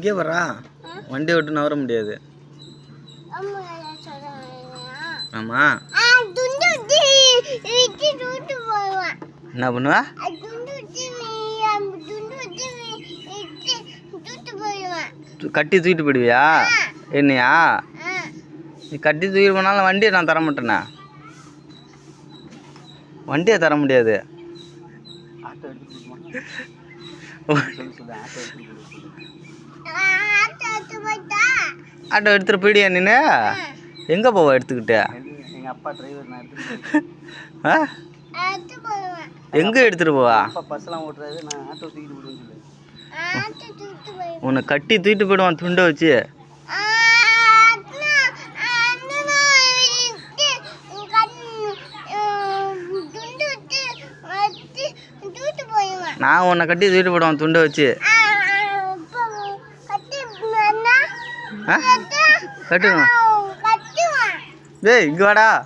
இங்கே வரா. வண்டி விட்டு நவர முடியாது. அம்மா சொல்லுவாங்க ஆமாம் ஆ துண்டு விட்டு விட்டு தூட்டு போடுவேன் என்ன பண்ணுவா கட்டி தூக்கிட்டு போயிடுவியா? என்னையா? நீ கட்டி தூக்கிட்டு போனாலும் வண்டியை நான் தர மாட்டேனே வண்டியை தர முடியாது. ஆட்டோ எடுத்துகிட்டு போயிடியா நீனு? எங்கே போவ எடுத்துக்கிட்டு? எங்கள் அப்பா டிரைவர் நான் ஆ? எங்கே எடுத்துகிட்டு போவா? ஓட்டுறாரு நான் ஆட்டோ தூக்கிட்டு போயிடுவேன் உன்னை கட்டி தூக்கிட்டு போயிடுவான் துண்டை வச்சு ஆ அண்ணா அண்ணா இது கண்ணு துண்டு விட்டு வச்சு தூட்டு போயிடுவேன் நான் உன்னை கட்டி தூக்கிட்டு போயிடுவான் துண்டை வச்சு. கட்டுவேன் டேய் இங்கே வாடா.